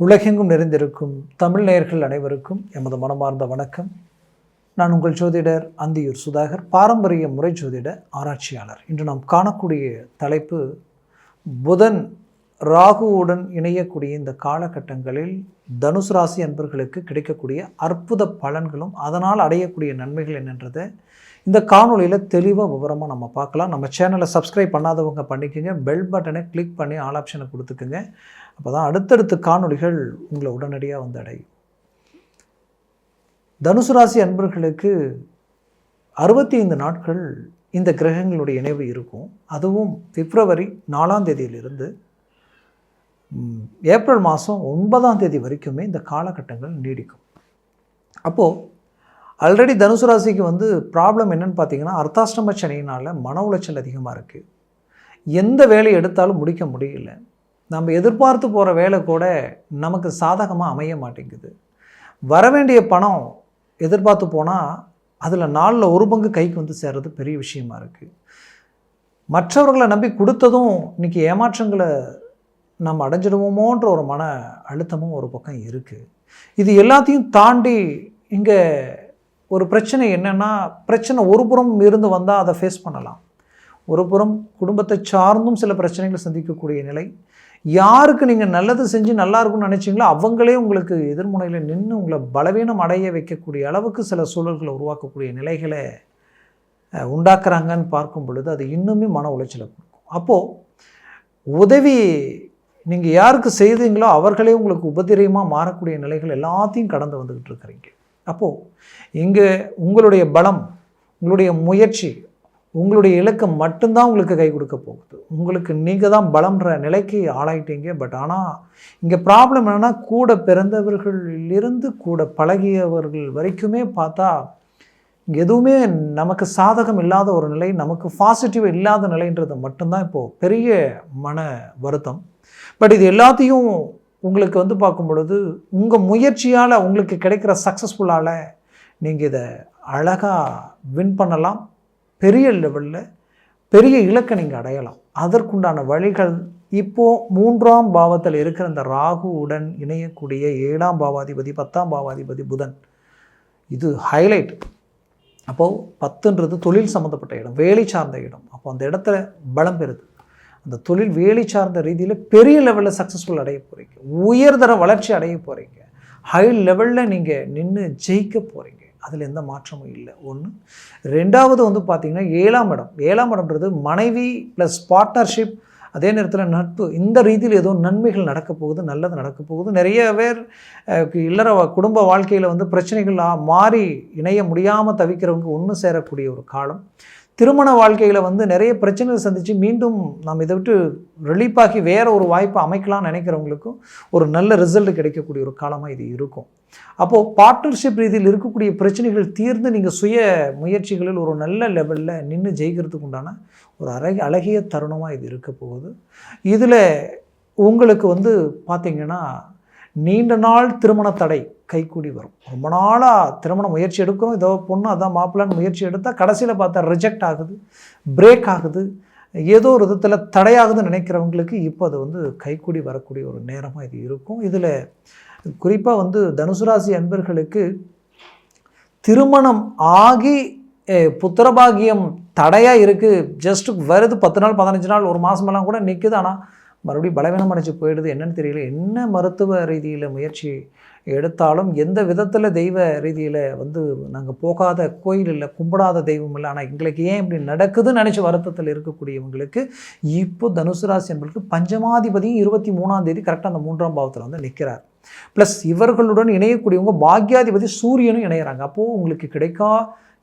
உலகெங்கும் நிறைந்திருக்கும் தமிழ் நேயர்கள் அனைவருக்கும் எமது மனமார்ந்த வணக்கம். நான் உங்கள் ஜோதிடர் அந்தியூர் சுதாகர் பாரம்பரிய முறை ஜோதிட ஆராய்ச்சியாளர். இன்று நாம் காணக்கூடிய தலைப்பு புதன் ராகுவுடன் இணையக்கூடிய இந்த காலகட்டங்களில் தனுசு ராசி அன்பர்களுக்கு கிடைக்கக்கூடிய அற்புத பலன்களும் அதனால் அடையக்கூடிய நன்மைகள் என்னன்றதை இந்த காணொளியில் தெளிவாக விவரமாக நம்ம பார்க்கலாம். நம்ம சேனலை சப்ஸ்கிரைப் பண்ணாதவங்க பண்ணிக்கோங்க. பெல் பட்டனை கிளிக் பண்ணி ஆல் ஆப்ஷனை கொடுத்துக்குங்க. அப்போ தான் அடுத்தடுத்த காணொளிகள் உங்களை உடனடியாக வந்து அடையும். தனுசு ராசி அன்பர்களுக்கு அறுபத்தி ஐந்து நாட்கள் இந்த கிரகங்களுடைய இணைவு இருக்கும். அதுவும் பிப்ரவரி நாலாம் தேதியிலிருந்து ஏப்ரல் மாதம் ஒன்பதாம் தேதி வரைக்குமே இந்த காலகட்டங்கள் நீடிக்கும். அப்போது ஆல்ரெடி தனுசு ராசிக்கு வந்து ப்ராப்ளம் என்னன்னு பார்த்தீங்கன்னா அர்த்தாஷ்டம சனியினால் மன உளைச்சல் அதிகமாக இருக்குது எந்த வேலையை எடுத்தாலும் முடிக்க முடியல. நம்ம எதிர்பார்த்து போகிற வேலை கூட நமக்கு சாதகமாக அமைய மாட்டேங்குது. வர வேண்டிய பணம் எதிர்பார்த்து போனால் அதில் நாளில் ஒரு பங்கு கைக்கு வந்து சேர்றது பெரிய விஷயமா இருக்குது மற்றவர்களை நம்பி கொடுத்ததும் இன்னைக்கு ஏமாற்றங்களை நம்ம அடைஞ்சிடுவோமோன்ற ஒரு மன அழுத்தமும் ஒரு பக்கம் இருக்குது இது எல்லாத்தையும் தாண்டி இங்கே ஒரு பிரச்சனை என்னென்னா பிரச்சனை ஒரு புறம் இருந்து வந்தால் அதை ஃபேஸ் பண்ணலாம். ஒரு புறம் குடும்பத்தை சார்ந்தும் சில பிரச்சனைகளை சந்திக்கக்கூடிய நிலை. யாருக்கு நீங்கள் நல்லது செஞ்சு நல்லா இருக்கும்னு நினச்சிங்களோ அவங்களே உங்களுக்கு எதிர்முனையில் நின்று உங்களை பலவீனம் அடைய வைக்கக்கூடிய அளவுக்கு சில சூழல்களை உருவாக்கக்கூடிய நிலைகளை உண்டாக்குறாங்கன்னு பார்க்கும் பொழுது அது இன்னுமே மன உளைச்சலை கொடுக்கும். அப்போது உதவி நீங்கள் யாருக்கு செய்தீங்களோ அவர்களே உங்களுக்கு உபதிரியமாக மாறக்கூடிய நிலைகள் எல்லாத்தையும் கடந்து வந்துக்கிட்டு இருக்கிறீங்க. அப்போது இங்கே உங்களுடைய பலம் உங்களுடைய முயற்சி உங்களுடைய இலக்கு மட்டும்தான் உங்களுக்கு கை கொடுக்க போகுது. உங்களுக்கு நீங்கள் தான் பலம்ன்ற நிலைக்கு ஆளாயிட்டீங்க. பட் ஆனால் இங்கே ப்ராப்ளம் என்னென்னா கூட பிறந்தவர்களிலிருந்து கூட பழகியவர்கள் வரைக்குமே பார்த்தா எதுவுமே நமக்கு சாதகம் இல்லாத ஒரு நிலை நமக்கு பாசிட்டிவ் இல்லாத நிலைன்றது மட்டும்தான் இப்போது பெரிய மன வருத்தம். பட் இது எல்லாத்தையும் உங்களுக்கு வந்து பார்க்கும் பொழுது உங்கள் முயற்சியால் உங்களுக்கு கிடைக்கிற சக்ஸஸ்ஃபுல்லால் நீங்கள் இதை அழகாக வின் பண்ணலாம். பெரிய லெவலில் பெரிய இலக்கை நீங்கள் அடையலாம். அதற்குண்டான வழிகள் இப்போது மூன்றாம் பாவத்தில் இருக்கிற இந்த ராகுவுடன் இணையக்கூடிய ஏழாம் பாவாதிபதி பத்தாம் பாவாதிபதி புதன். இது ஹைலைட் அப்போது பத்துன்றது தொழில் சம்மந்தப்பட்ட இடம் வேலை சார்ந்த இடம். அப்போ அந்த இடத்துல பலம் பெறுது. அந்த தொழில் வேலை சார்ந்த ரீதியில் பெரிய லெவலில் சக்ஸஸ்ஃபுல் அடைய போகிறீங்க உயர்தர வளர்ச்சி அடைய போகிறீங்க ஹை லெவலில் நீங்கள் நின்று ஜெயிக்க போகிறீங்க அதில் எந்த மாற்றமும் இல்லை. ஒன்று ரெண்டாவது வந்து பார்த்திங்கன்னா ஏழாம் இடம். ஏழாம் இடம்ன்றது மனைவி ப்ளஸ் பார்ட்னர்ஷிப் அதே நேரத்தில் நட்பு. இந்த ரீதியில் ஏதோ நன்மைகள் நடக்க போகுது நல்லது நடக்க போகுது. நிறைய பேர் இல்லற குடும்ப வாழ்க்கையில் வந்து பிரச்சனைகள் மாறி இணைய முடியாமல் தவிக்கிறவங்க ஒன்று சேரக்கூடிய ஒரு காலம். திருமண வாழ்க்கையில் வந்து நிறைய பிரச்சனைகள் சந்தித்து மீண்டும் நாம் இதை விட்டு ரிலீஃபாகி வேறு வேற ஒரு வாய்ப்பை அமைக்கலாம்னு நினைக்கிறவங்களுக்கும் ஒரு நல்ல ரிசல்ட் கிடைக்கக்கூடிய ஒரு காலமாக இது இருக்கும். அப்போது பார்ட்னர்ஷிப் ரீதியில் இருக்கக்கூடிய பிரச்சனைகள் தீர்ந்து நீங்கள் சுய முயற்சிகளில் ஒரு நல்ல லெவலில் நின்று ஜெயிக்கிறதுக்கு உண்டான ஒரு அழகிய அழகிய தருணமாக இது இருக்க போகுது. இதில் உங்களுக்கு வந்து பார்த்திங்கன்னா நீண்ட நாள் திருமண தடை கைக்கூடி வரும். ரொம்ப நாளாக திருமண முயற்சி எடுக்கிறோம். ஏதோ பொண்ணு அதான் மாப்பிள்ளான்னு முயற்சி எடுத்தால் கடைசியில் பார்த்தா ரிஜெக்ட் ஆகுது பிரேக் ஆகுது. ஏதோ ஒரு விதத்தில் தடையாகுதுன்னு நினைக்கிறவங்களுக்கு இப்போ அது வந்து கைக்கூடி வரக்கூடிய ஒரு நேரமாக இது இருக்கும். இதில் குறிப்பாக வந்து தனுசு ராசி அன்பர்களுக்கு திருமணம் ஆகி புத்திரபாகியம் தடையாக இருக்குது ஜஸ்ட்டு வருது பத்து நாள் பதினஞ்சு நாள் ஒரு மாதமெல்லாம் கூட நிற்குது ஆனால் மறுபடியும் பலவீனம் அடைஞ்சு போயிடுது. என்னன்னு தெரியல. என்ன மருத்துவ ரீதியில் முயற்சி எடுத்தாலும் எந்த விதத்தில் தெய்வ ரீதியில் வந்து நாங்கள் போகாத கோயில் இல்லை கும்பிடாத தெய்வம் இல்லை ஆனால் எங்களுக்கு ஏன் இப்படி நடக்குதுன்னு நினச்சி வருத்தத்தில் இருக்கக்கூடியவங்களுக்கு இப்போ தனுசு ராசி என்பதற்கு பஞ்சமாதிபதியும் இருபத்தி மூணாம் தேதி கரெக்டாக அந்த மூன்றாம் பாவத்தில் வந்து நிற்கிறார் ப்ளஸ் இவர்களுடன் இணையக்கூடியவங்க பாக்யாதிபதி சூரியனும் இணையிறாங்க. அப்போது உங்களுக்கு கிடைக்கா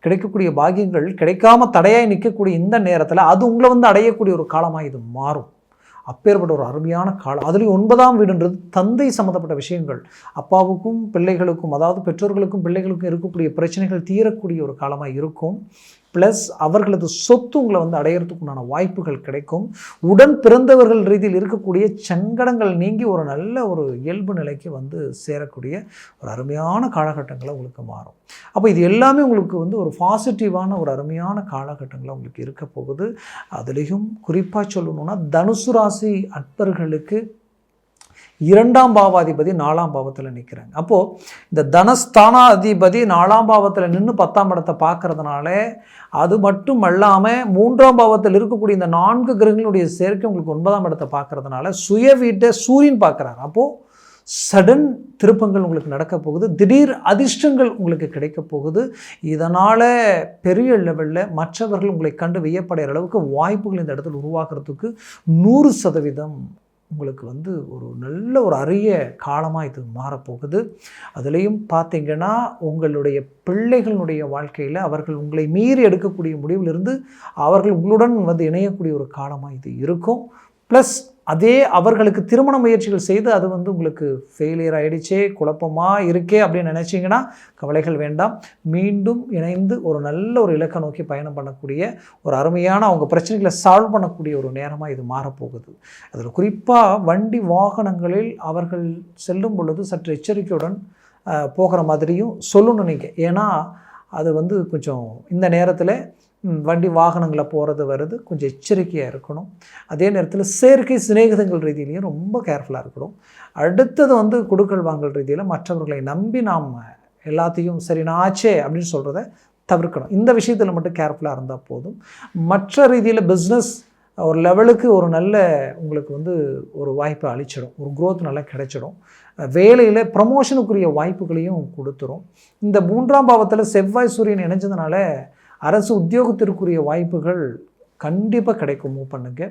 கிடைக்கக்கூடிய பாக்கியங்கள் கிடைக்காம தடையாய் நிற்கக்கூடிய இந்த நேரத்தில் அது உங்களை வந்து அடையக்கூடிய ஒரு காலமாக இது மாறும். அப்பேற்பட்ட ஒரு அருமையான காலம் அதுலேயும் ஒன்பதாம் வீடுன்றது தந்தை சம்மந்தப்பட்ட விஷயங்கள். அப்பாவுக்கும் பிள்ளைகளுக்கும் அதாவது பெற்றோர்களுக்கும் பிள்ளைகளுக்கும் இருக்கக்கூடிய பிரச்சனைகள் தீரக்கூடிய ஒரு காலமாக இருக்கும். ப்ளஸ் அவர்களது சொத்து உங்களை வந்து அடையிறதுக்குண்டான வாய்ப்புகள் கிடைக்கும். உடன் பிறந்தவர்கள் ரீதியில் இருக்கக்கூடிய சங்கடங்கள் நீங்கி ஒரு நல்ல ஒரு இயல்பு நிலைக்கு வந்து சேரக்கூடிய ஒரு அருமையான காலகட்டங்களை உங்களுக்கு மாறும். அப்போ இது எல்லாமே உங்களுக்கு வந்து ஒரு பாசிட்டிவான ஒரு அருமையான காலகட்டங்களை உங்களுக்கு இருக்க போகுது. அதுலேயும் குறிப்பாக சொல்லணும்னா தனுசு ராசி அன்பர்களுக்கு இரண்டாம் பாவாதிபதி நாலாம் பாவத்தில் நிற்கிறாங்க அப்போது இந்த தனஸ்தானாதிபதி நாலாம் பாவத்தில் நின்று பத்தாம் இடத்தை பார்க்கறதுனால அது மட்டும் அல்லாமல் மூன்றாம் பாவத்தில் இருக்கக்கூடிய இந்த நான்கு கிரகங்களுடைய சேர்க்கை உங்களுக்கு ஒன்பதாம் இடத்தை பார்க்கறதுனால சுய வீட்டை சூரியன் பார்க்குறாரு. அப்போது சடன் திருப்பங்கள் உங்களுக்கு நடக்க போகுது. திடீர் அதிர்ஷ்டங்கள் உங்களுக்கு கிடைக்க போகுது. இதனால் பெரிய லெவலில் மற்றவர்கள் உங்களை கண்டு வியப்படைகிற அளவுக்கு வாய்ப்புகள் இந்த இடத்துல உருவாக்குறதுக்கு நூறு சதவீதம் உங்களுக்கு வந்து ஒரு நல்ல ஒரு அரிய காலமாக இது மாறப்போகுது. அதுலேயும் பார்த்தீங்கன்னா உங்களுடைய பிள்ளைகளுடைய வாழ்க்கையில் அவர்கள் உங்களை மீறி எடுக்கக்கூடிய முடிவிலிருந்து அவர்கள் உங்களுடன் வந்து இணையக்கூடிய ஒரு காலமாக இது இருக்கும். ப்ளஸ் அதே அவர்களுக்கு திருமண முயற்சிகள் செய்து அது வந்து உங்களுக்கு ஃபெயிலியர் ஆகிடுச்சே குழப்பமாக இருக்கே அப்படின்னு நினச்சிங்கன்னா கவலைகள் வேண்டாம். மீண்டும் இணைந்து ஒரு நல்ல ஒரு இலக்கை நோக்கி பயணம் பண்ணக்கூடிய ஒரு அருமையான அவங்க பிரச்சனைகளை சால்வ் பண்ணக்கூடிய ஒரு நேரமாக இது மாறப்போகுது. அதில் குறிப்பாக வண்டி வாகனங்களில் அவர்கள் செல்லும் பொழுது சற்று எச்சரிக்கையுடன் போகிற மாதிரியும் சொல்லணும் நீங்கள் ஏன்னா அது வந்து கொஞ்சம் இந்த நேரத்தில் வண்டி வாகனங்களை போகிறது வருது கொஞ்சம் எச்சரிக்கையாக இருக்கணும். அதே நேரத்தில் செயற்கை சிநேகிதங்கள் ரீதியிலையும் ரொம்ப கேர்ஃபுல்லாக இருக்கணும். அடுத்தது வந்து கொடுக்கல் வாங்கல் ரீதியில் மற்றவர்களை நம்பி நாம் எல்லாத்தையும் சரி நான் ஆச்சே அப்படின்னு சொல்கிறத தவிர்க்கணும். இந்த விஷயத்தில் மட்டும் கேர்ஃபுல்லாக இருந்தால் போதும். மற்ற ரீதியில் பிஸ்னஸ் ஒரு லெவலுக்கு ஒரு நல்ல உங்களுக்கு வந்து ஒரு வாய்ப்பை அழிச்சிடும் ஒரு க்ரோத் நல்லா கிடைச்சிடும். வேலையில் ப்ரமோஷனுக்குரிய வாய்ப்புகளையும் கொடுத்துரும். இந்த மூன்றாம் பாவத்தில் செவ்வாய் சூரியன் இணைஞ்சதுனால அரசு உத்தியோகத்திற்குரிய வாய்ப்புகள் கண்டிப்பாக கிடைக்கும். மூவ் பண்ணுங்க.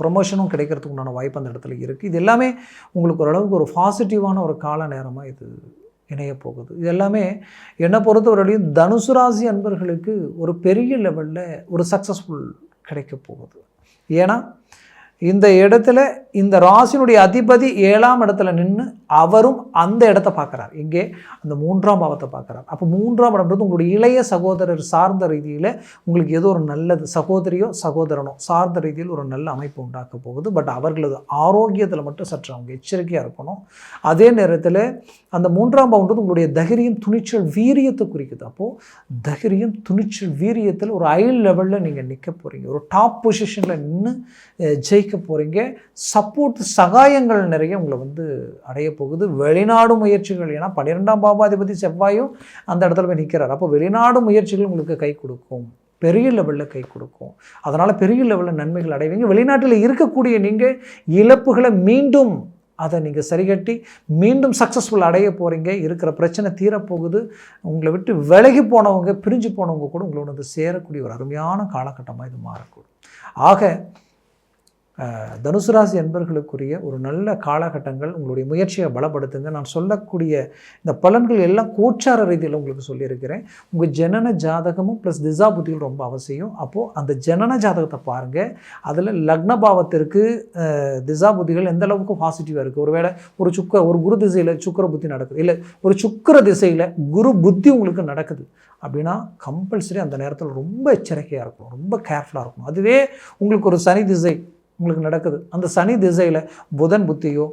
ப்ரொமோஷனும் கிடைக்கிறதுக்கு உண்டான வாய்ப்பு அந்த இடத்துல இருக்குது இது எல்லாமே உங்களுக்கு ஓரளவுக்கு ஒரு பாசிட்டிவான ஒரு கால நேரமாக இது இணைய போகுது. இது எல்லாமே என்னை பொறுத்தவரையிலையும் தனுசு ராசி அன்பர்களுக்கு ஒரு பெரிய லெவலில் ஒரு சக்ஸஸ்ஃபுல் கிடைக்க போகுது. ஏன்னா இந்த இடத்துல இந்த ராசினுடைய அதிபதி ஏழாம் இடத்துல நின்று அவரும் அந்த இடத்த பார்க்குறார். இங்கே அந்த மூன்றாம் பாவத்தை பார்க்குறார். அப்போ மூன்றாம் இடம்ன்றது உங்களுடைய இளைய சகோதரர் சார்ந்த ரீதியில் உங்களுக்கு ஏதோ ஒரு நல்லது சகோதரியோ சகோதரனோ சார்ந்த ரீதியில் ஒரு நல்ல அமைப்பு உண்டாக்க போகுது. பட் அவர்களது ஆரோக்கியத்தில் மட்டும் சற்று அவங்க எச்சரிக்கையாக இருக்கணும். அதே நேரத்தில் அந்த மூன்றாம் பாவன்றது உங்களுடைய தகிரியம் துணிச்சல் வீரியத்தை குறிக்குது. அப்போது தகிரியம் துணிச்சல் வீரியத்தில் ஒரு ஐ லெவலில் நீங்கள் நிற்க போகிறீங்க ஒரு டாப் பொசிஷனில் நின்று ஜெயிக்க ஜெயிக்க போகிறீங்க சப்போர்ட் சகாயங்கள் நிறைய உங்களை வந்து அடைய போகுது. வெளிநாடு முயற்சிகள் ஏன்னா பன்னிரெண்டாம் பாபாதிபதி செவ்வாயும் அந்த இடத்துல போய் நிற்கிறார் அப்போ வெளிநாடு முயற்சிகள் உங்களுக்கு கை கொடுக்கும். பெரிய லெவலில் கை கொடுக்கும். அதனால் பெரிய லெவலில் நன்மைகள் அடைவீங்க. வெளிநாட்டில் இருக்கக்கூடிய நீங்கள் இழப்புகளை மீண்டும் அதை நீங்கள் சரிகட்டி மீண்டும் சக்ஸஸ்ஃபுல் அடைய போகிறீங்க இருக்கிற பிரச்சனை தீரப்போகுது உங்களை விட்டு விலகி போனவங்க பிரிஞ்சு போனவங்க கூட உங்களோட வந்து சேரக்கூடிய ஒரு அருமையான காலகட்டமாக இது மாறக்கூடும். ஆக தனுசு ராசி அன்பர்களுக்குரிய ஒரு நல்ல காலகட்டங்கள் உங்களுடைய முயற்சியை பலப்படுத்துங்க. நான் சொல்லக்கூடிய இந்த பலன்கள் எல்லாம் கோச்சார ரீதியில் உங்களுக்கு சொல்லியிருக்கிறேன். உங்கள் ஜனன ஜாதகமும் ப்ளஸ் திசா புத்திகள் ரொம்ப அவசியம். அப்போது அந்த ஜனன ஜாதகத்தை பாருங்கள் அதில் லக்ன பாவத்திற்கு திசா புத்திகள் எந்த அளவுக்கு பாசிட்டிவாக இருக்குது ஒருவேளை ஒரு சுக்க ஒரு குரு திசையில் சுக்கர புத்தி நடக்குது. இல்லை ஒரு சுக்கர திசையில் குரு புத்தி உங்களுக்கு நடக்குது. அப்படின்னா கம்பல்சரி அந்த நேரத்தில் ரொம்ப எச்சரிக்கையாக இருக்கணும். ரொம்ப கேர்ஃபுல்லாக இருக்கணும். அதுவே உங்களுக்கு ஒரு சனி திசை உங்களுக்கு நடக்குது. அந்த சனி திசையில் புதன் புத்தியோ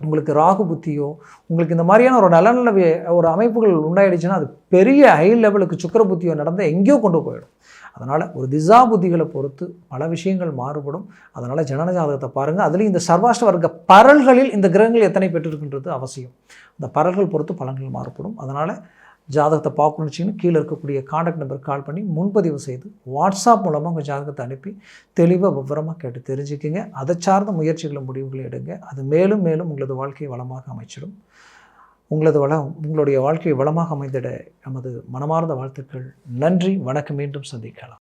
உங்களுக்கு ராகு புத்தியோ உங்களுக்கு இந்த மாதிரியான ஒரு நல்ல நல்ல ஒரு அமைப்புகள் உண்டாயிடுச்சுன்னா அது பெரிய ஹை லெவலுக்கு சுக்கர புத்தியோ நடந்தால் எங்கேயோ கொண்டு போயிடும். அதனால் ஒரு திசா புத்திகளை பொறுத்து பல விஷயங்கள் மாறுபடும். அதனால் ஜனன ஜாதகத்தை பாருங்கள் அதுலேயும் இந்த சர்வாஷ்ட வர்க்க பரல்களில் இந்த கிரகங்கள் எத்தனை பெற்றிருக்கின்றது அவசியம். அந்த பரல்கள் பொறுத்து பலன்கள் மாறுபடும். அதனால் ஜாதகத்தை பார்க்கணுன்னு வச்சிங்கன்னா கீழே இருக்கக்கூடிய காண்டாக்ட் நம்பர் கால் பண்ணி முன்பதிவு செய்து வாட்ஸ்அப் மூலமாக உங்கள் ஜாதகத்தை அனுப்பி தெளிவாக விவரமாக கேட்டு தெரிஞ்சுக்கிங்க. அதை சார்ந்த முயற்சிகளை முடிவுகளை எடுங்க. அது மேலும் மேலும் உங்களது வாழ்க்கையை வளமாக அமைச்சிடும். உங்களது வளம் உங்களுடைய வாழ்க்கையை வளமாக அமைந்திட நமது மனமார்ந்த வாழ்த்துக்கள். நன்றி. வணக்கம். மீண்டும் சந்திக்கலாம்.